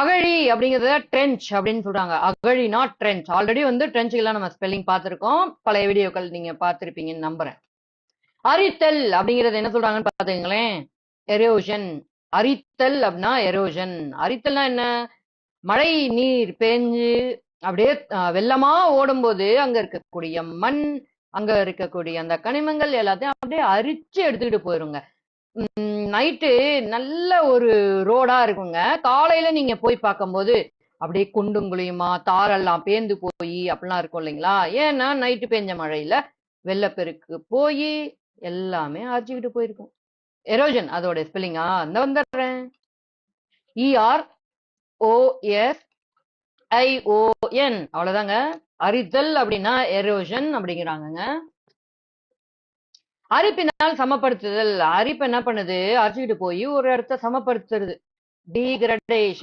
அகழி அப்படிங்கிறத ட்ரென்ச் அப்படின்னு சொல்றாங்க. அகழி நாட் ட்ரென்ச் ஆல்ரெடி வந்து ட்ரென்ச்சுக்கெல்லாம் நம்ம ஸ்பெல்லிங் பார்த்துருக்கோம். பழைய வீடியோக்கள் நீங்க பார்த்திருப்பீங்கன்னு நம்புறேன். அரித்தல் அப்படிங்கிறது என்ன சொல்றாங்கன்னு பாத்துங்களேன் எரோஷன் அரித்தல் அப்படின்னா எரோஷன் அரித்தல்னா என்ன? மழை நீர் பேஞ்சு அப்படியே வெள்ளமா ஓடும்போது அங்க இருக்கக்கூடிய மண் அங்க இருக்கக்கூடிய அந்த கனிமங்கள் எல்லாத்தையும் அப்படியே அரிச்சு எடுத்துக்கிட்டு போயிருங்க. நைட்டு நல்ல ஒரு ரோடா இருக்குங்க. காலையில நீங்க போய் பார்க்கும்போது அப்படியே குண்டும் குழியுமா தாரெல்லாம் பேந்து போய் அப்படிலாம் இருக்கும் இல்லைங்களா? ஏன்னா நைட்டு பெஞ்ச மழையில வெள்ளப்பெருக்கு போய் எல்லாமே அரிச்சுக்கிட்டு போயிருக்கும். எரோஜன் அதோட ஸ்பெல்லிங்கா இந்த வந்துடுறேன். இஆர் ஓஎஸ் ஐஓஎன் அவ்வளவுதாங்க. அரித்தல் அப்படின்னா எரோஷன் அப்படிங்கிறாங்கங்க. அரிப்பினால் சமப்படுத்துதல். அரிப்பு என்ன பண்ணுது? அரிச்சுக்கிட்டு போய் ஒரு இடத்த சமப்படுத்துறது. டீகிரடேஷன்